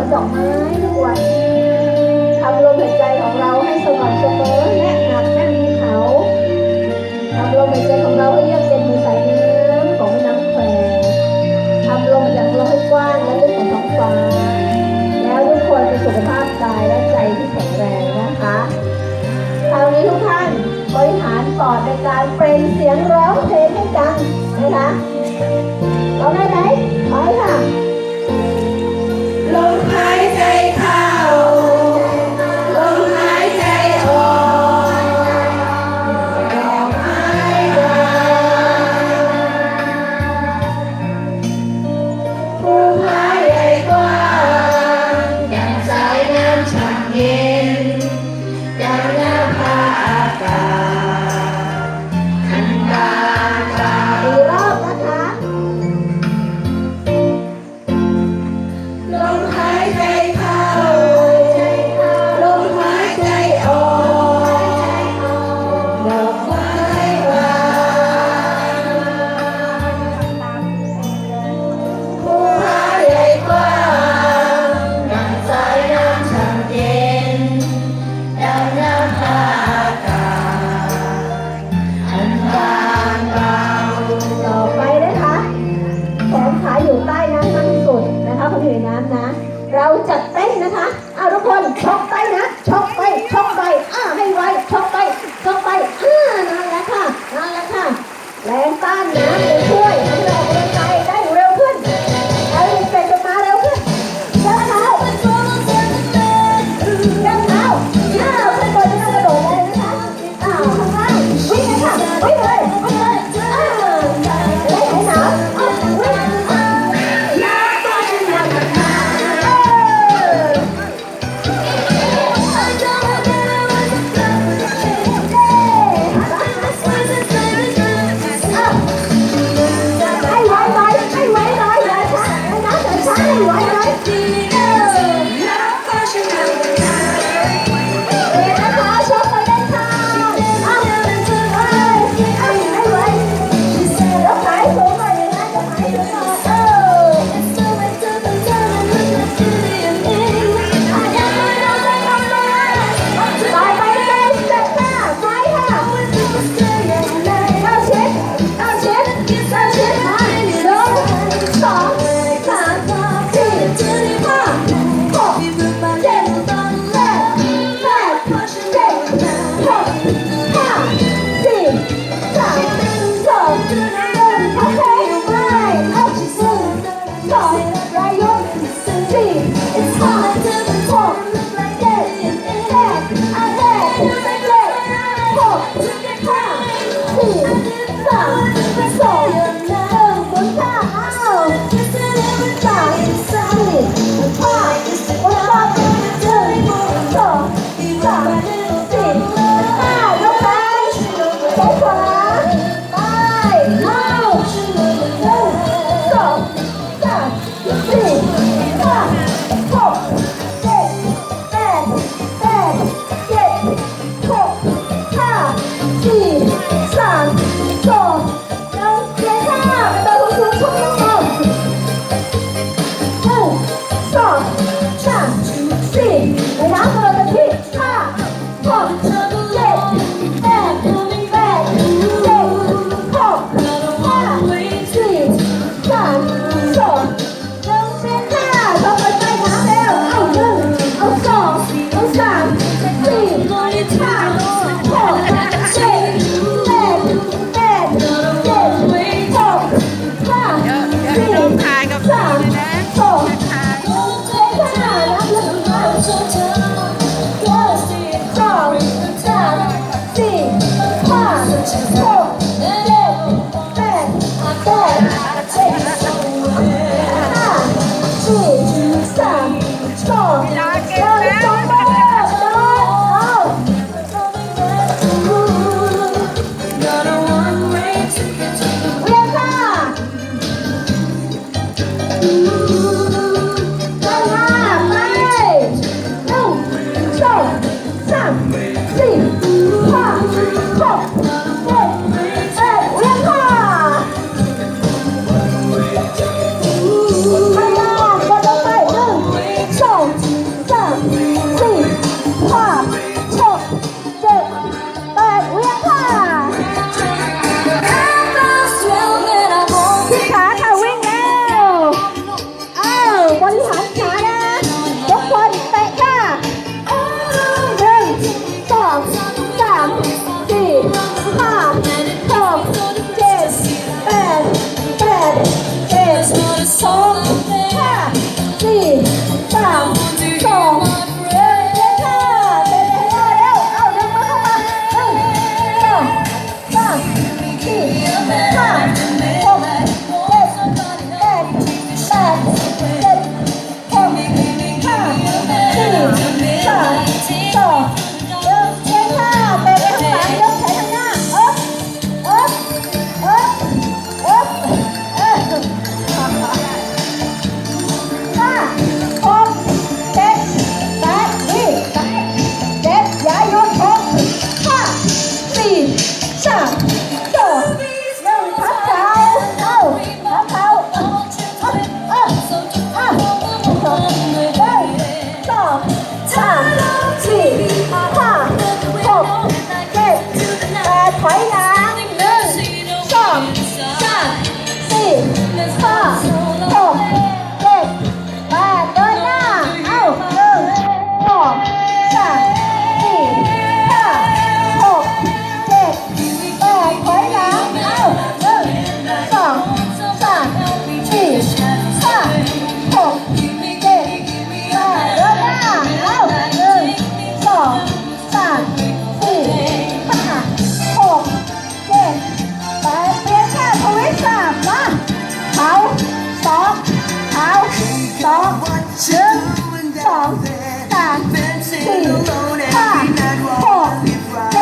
วนดอกไม้ทุวย สามสี่ห้าหกเ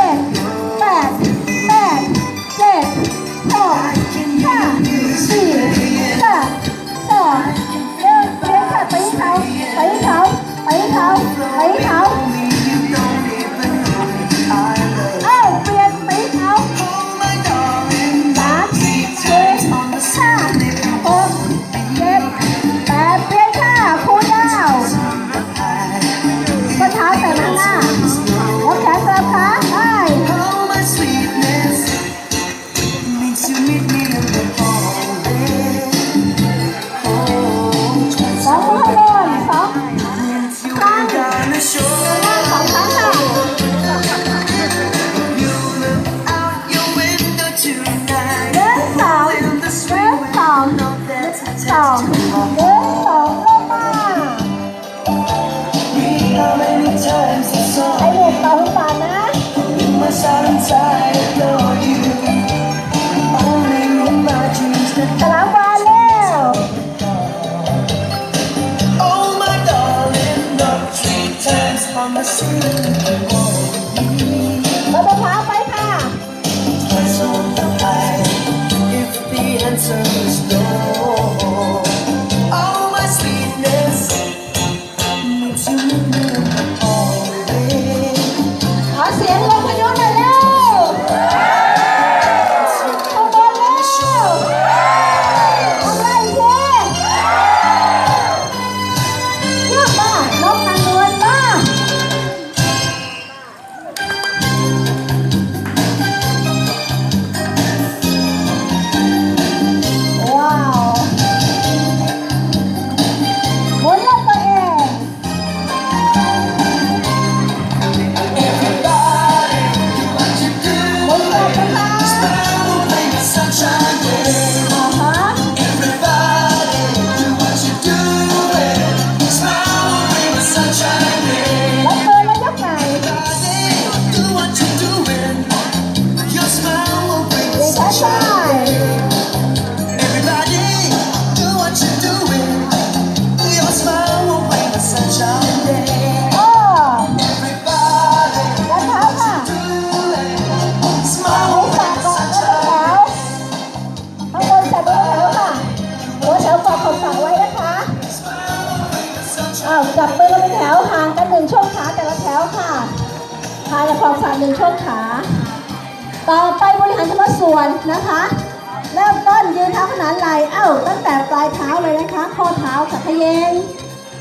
ล่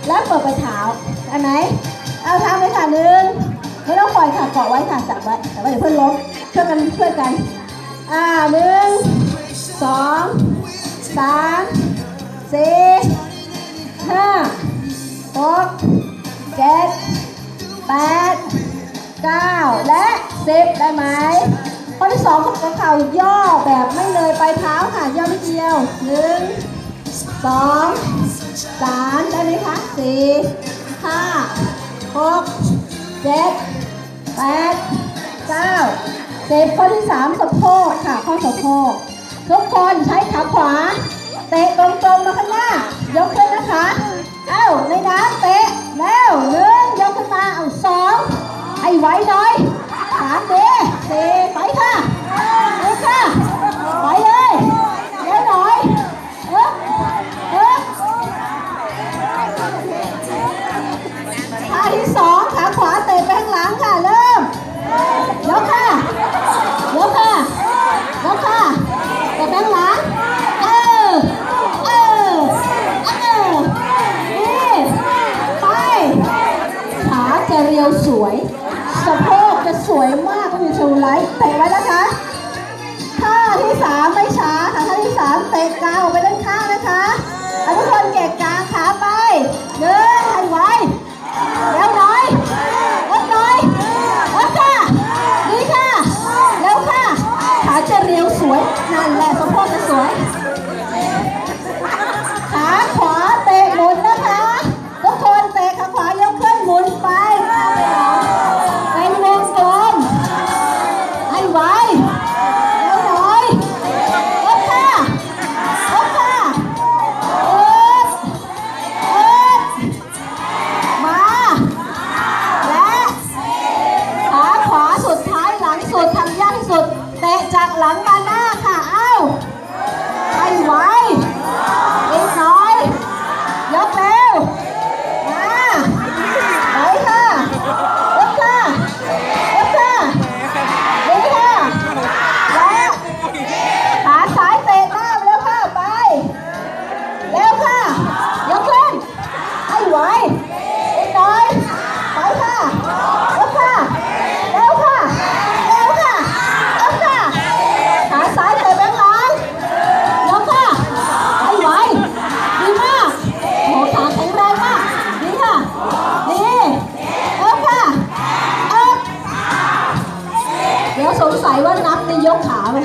เอ้าตั้งแต่ปลายเท้าเปิดไปเท้าได้ไหมเอาทำเลยค่ะหนึ่งไม่ต้องปล่อยค่ะเกาะไว้ค่ะจับไว้แต่ว่าเดี๋ยวเพื่อนล้มช่วยกันช่วยกัน อ่าหนึ่งสองสามสี่ห้าหกเจ็ดแปดเก้าและสิบได้ไหมข้อที่สองกระเข่าย่อแบบไม่เลยไปเท้าค่ะย่อนิดเดียวหนึ่งสอง สามได้ไหมคะสี่ห้าหกเจ็ดแปดเก้าสิบข้อที่สามสะโพกค่ะ ข้อสะโพกทุกคนใช้ขาขวา เตะตรงๆมาข้างหน้า ยกขึ้นนะคะ เอ้าในน้ำเตะแล้วหนึ่งยกขึ้นมาเอาสองให้ไวหน่อยสามเดสี่ไปค่ะไปค่ะะไปข้งหลังค่ะ เริ่มยกค่ะยกค่ะยกค่ะเตะไปข้งหลังเออเออเออนี่ไปขาจะเรียวสวยสะโพกจะสวยมากก็มีชูไลท์เตะไว้นะคะท่าที่สามไม่ช้าค่ะท่าที่สามเตะกาวไปด้านะจา สัยว่านับในยกขาไป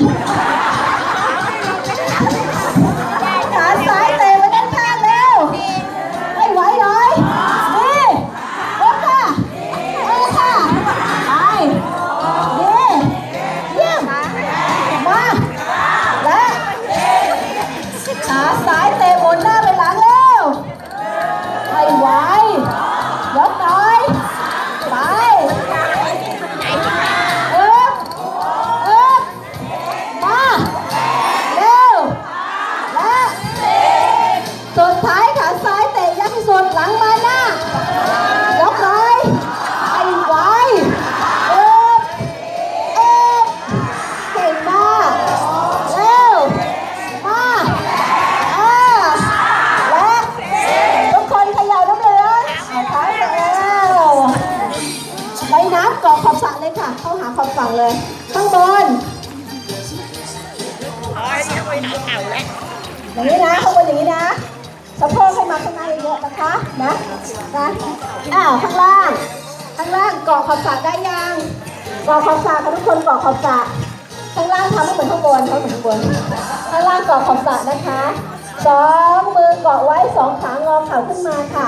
สองมือเกาะไว้สองขางอเข่าขึ้นมาค่ะ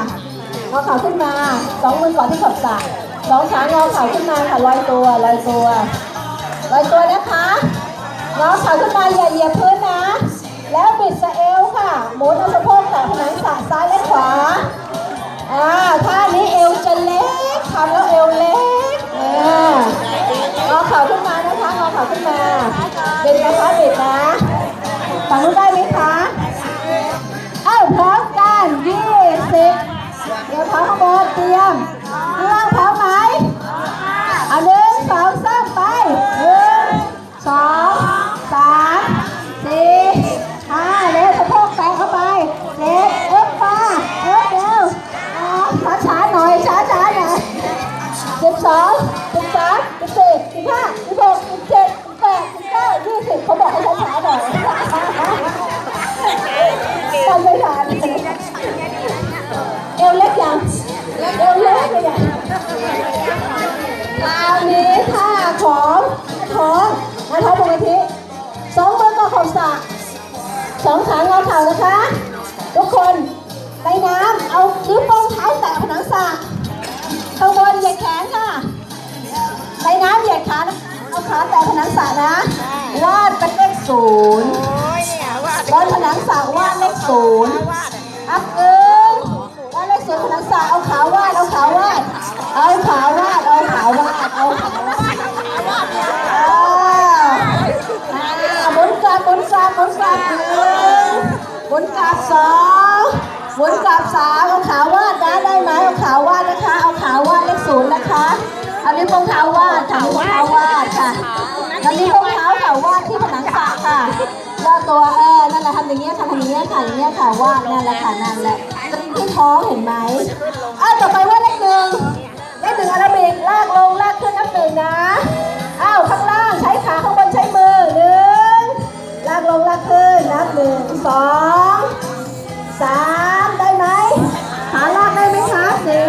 งอเข่าขึ้นมาสองมือเกาะที่ขอบสระสองขางอเข่าขึ้นมาค่ะลอยตัวลอยตัวลอยตัวนะคะงอเข่าขึ้นมาอย่าเหยียบพื้นนะ แล้วบิดสะเอวค่ะหมุนเอาสะโพกแตะผนังสระซ้ายและขวาอ่าท่านี้เอวจะเล็กทำแล้วเอวเล็กอ่างอเข่าขึ้นมานะคะงอเข่าขึ้นมาบิดนะคะบิดนะฝั่งนู้นได้ไหมคะ พร้อมกันยี่สิบเดี๋ยวพร้อมขบนเตรียมเรื่องพร้อมไหมเอาหนึ่งสองสามไปหนึ่งสองสามสี่ห้าเร็วสะโพกแตกเข้าไปเร็วเอ๊บมาเอ๊บเร็วช้าช้าหน่อยช้าช้าหน่อยสิบสองสิบสามสิบสี่สิบห้าสิบหกสิบเจ็ดสิบแปดสิบเก้ายี่สิบเขาบอกให้ช้าช้าหน่อย ของท้องมาท้องปกติสองมือก็ขอบสระสองขางอเข่านะคะ ทุกคนในน้ำเอานิ้วโป้งเท้าแตะผนังสระข้างบนเหยียดแขนค่ะในน้ำเหยียดขานะเอาขาแตะผนังสระนะวาดเป็นเลขศูนย์บนผนังสระวาดเลขศูนย์อัพเอิงวาดเลขศูนย์ผนังสระเอาเอาขาว หมุนกลับสามเอาขาวาดนะได้ไหมเอาขาวาดนะคะ เอาขาวาดเลขศูนย์นะคะเอานิ้วโป้งเท้าวาดค่ะนิ้วโป้งเท้าวาดค่ะแล้วนิ้วโป้งเท้าค่ะวาดที่ผนังสระค่ะวาดตัวเออนั่นแหละทำอย่างเงี้ยค่ะทำอย่างเงี้ยค่ะอย่างเงี้ยค่ะวาดนั่นแหละค่ะนั่นแหละตีที่ท้องเห็นไหมอ้าวต่อไปวาดเลขหนึ่งเลขหนึ่งอาราบิกลากลงลากขึ้นนับหนึ่งนะอ้าวข้างล่างใช้ขาข้างบนใช้มือหนึ่งลากลงลากขึ้นนับหนึ่งสอง สามได้ไหมขาลากได้ไหมคะสี่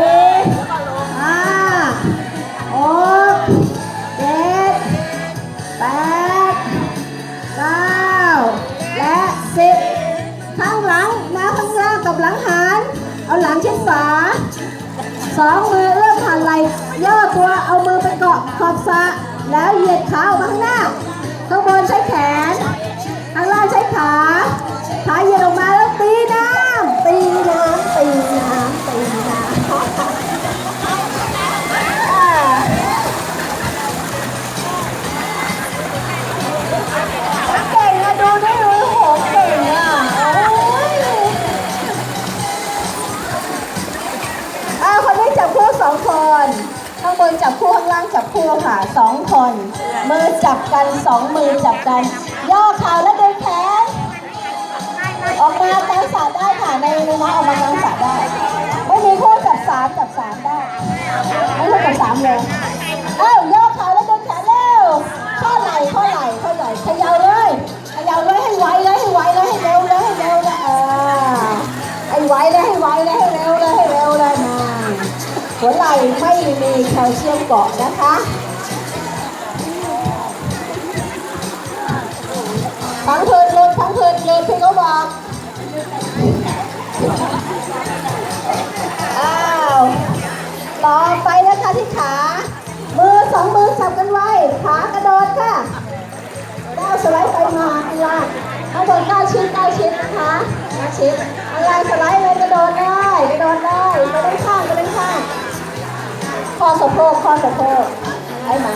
ห้าหกเจ็ดแปดเก้าและสิบข้างหลังมาข้างล่างกับหลังหันเอาหลังชิดฝาสองมือเอื้อมผ่านไหล่ย่อตัวเอามือไปเกาะขอบสะแล้วเหยียดขาออกมาข้างหน้าข้างบนใช้แขนข้างล่างใช้ขาขาเหยียดออกมา คู่สอนข้างบนจับคู่ข้างล่างจับคู่ค่ะสองคน มือจับกันสองมือจับกัน ย่อเข่าและดึงแขนออกมากางสระได้ค่ะในในน้ำออกมากางสระได้ ไม่มีคู่จับสามจับสามได้ไม่คู่จับสามเลยเอ้าย่อเข่าแล้วดึงแขนเร็วข้อไหล่ข้อไหล่ข้อไหล่ขย่าเลยขย่าเลยให้ไวเลยให้ไวเลยให้เร็วเลยให้เร็วเลยอ่าให้ไวเลยให้ไวเลยให้เร็วเลยให้เร็วเลยนะ หัวไหล่ไม่มีแคลเซียมเกาะนะคะทั้งเพลินลดทั้งเพลินเลยพี่เขาบอกอ้าวต่อไปนะคะที่ขา มือสองมือสับกันไว้ ขากระโดดค่ะก้าวสไลด์ไปมาข้างล่างข้างบนก้าวชิดก้าวชิดนะคะก้าวชิดข้างล่างสไลด์เลยกระโดดได้กระโดดได้ไปด้านข้างไปด้านข้าง ข้อสะโพกข้อสะโพกได้ไหม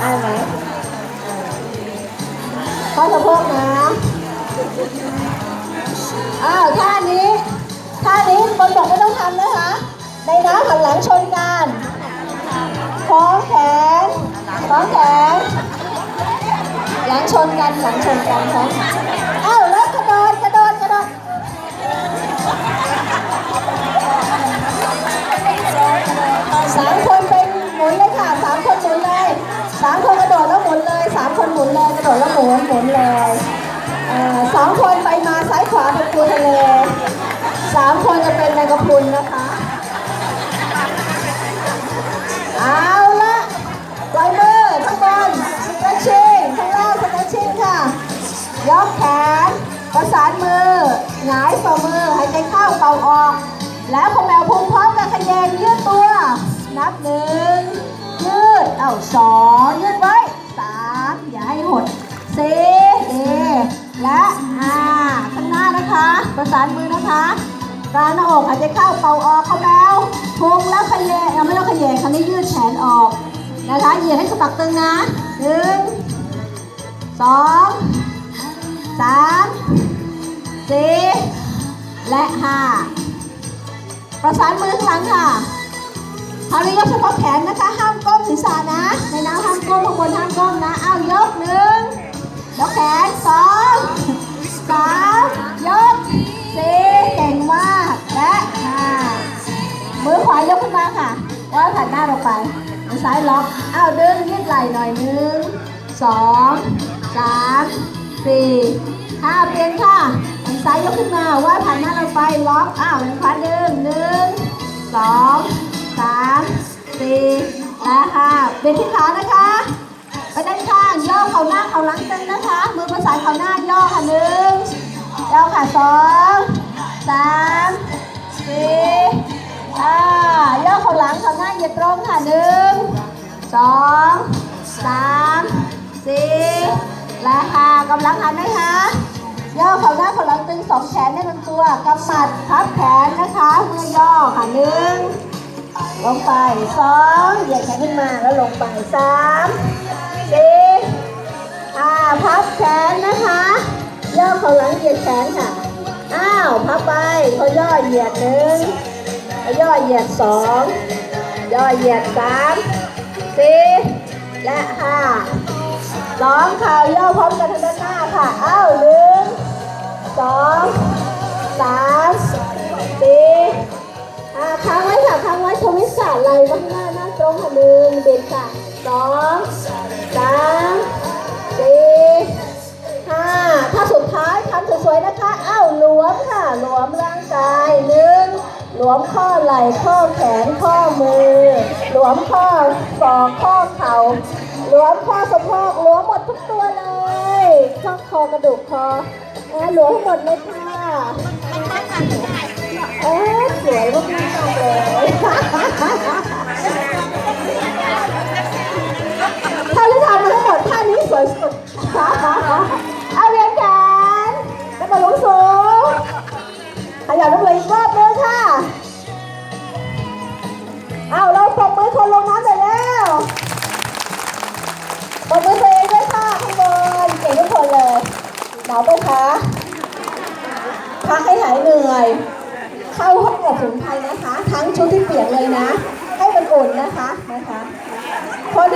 ได้ไหมข้อสะโพกนะอ้าวท่านี้ท่านี้บนบอกไม่ต้องทำนะคะในน้ำหันหลังชนกันคล้องแขนคล้องแขนหลังชนกันหลังชนกันคล้องแขนอ้าว นะคะ ประสานมือนะคะกลางหน้าอกหายใจเข้าเป่าออกเข้าแมวพุงแล้วขยเอาไม่ต้องขยงคราวนี้ยืดแขนออกนะคะเหยียดให้สะบักตึงนะหนึ่งสองสามสี่และห้าประสานมือข้างหลังค่ะคราวนี้ยกเฉพาะแขนนะคะ ห้ามก้มศีรษะนะ ในน้ำห้ามก้มข้างบนห้ามก้มนะ เอ้ายกหนึ่งยกแขนสอง สามยกสี่เก่งมาก และห้ามือขวายกขึ้นมาค่ะว่าผ่านหน้าเราไปมือซ้ายล็อกอ้าวดึงยืดไหล่หน่อยหนึ่งสองสามสี่ห้าเปลี่ยนค่ะมือซ้ายยกขึ้นมาว่าผ่านหน้าเราไปล็อกอ้าวมือขวาดึงหนึ่งสองสามสี่และห้าเปลี่ยนที่ขานะคะ ไปด้านข้างย่อเข่าหน้าเข่าหลังตึงนะคะ มือประสานเข่าหน้าย่อค่ะหนึ่งย่อค่ะสองสามสี่อ่าย่อเข่าหลังเข่าหน้าเหยียดตรงค่ะหนึ่งสองสามสี่และค่ะกำลังหันไหมคะย่อเข่าหน้าเข่าหลังตึงสองแขนได้เป็นตัวกำหมัดพับแขนนะคะมือย่อค่ะหนึ่งลงไปสองเหยียดแขนขึ้นมาแล้วลงไปสาม พับแขนนะคะ ย่อเข่าหลังเหยียดแขนค่ะ อ้าว พับไปเขาย่อเหยียดหนึ่งย่อเหยียดสองย่อเหยียดสามสี่และห้าสองเข่าย่อพร้อมกันทางด้านหน้าค่ะ อ้าวหนึ่งสองสามสี่อ่าค้างไว้ค่ะค้างไว้ทวิสต์ไหลไว้ข้างหน้าหน้าตรงค่ะหนึ่งเด็ดค่ะสองสาม ห้าถ้าสุดท้ายทำสวยๆนะคะอ้าวหลวมค่ะหลวมร่างกายหนึ่งหลวมข้อไหล่ข้อแขนข้อมือ หลวมข้อศอกข้อเข่าหลวมข้อสะโพกหลวมหมดทุกตัวเลยข้อคอกระดูกคออ่าหลวมหมดเลยค่ะเอ๊ะสวยมากๆเลยท่าที่ทำมาทั้งหมดท่านี้สวยสุด ยับลงเลยอีกรอบนึงค่ะเอาเราปรบมือคนลงน้ำหน่อยแล้วปรบมือตัวเองด้วยค่ะข้างบนเก่งทุกคนเลยหนาวไหมคะพักให้หายเหนื่อย เข้าห้องอบสมุนไพรนะคะ ทั้งชุดที่เปียกเลยนะ ให้มันอุ่นนะคะนะคะคนที่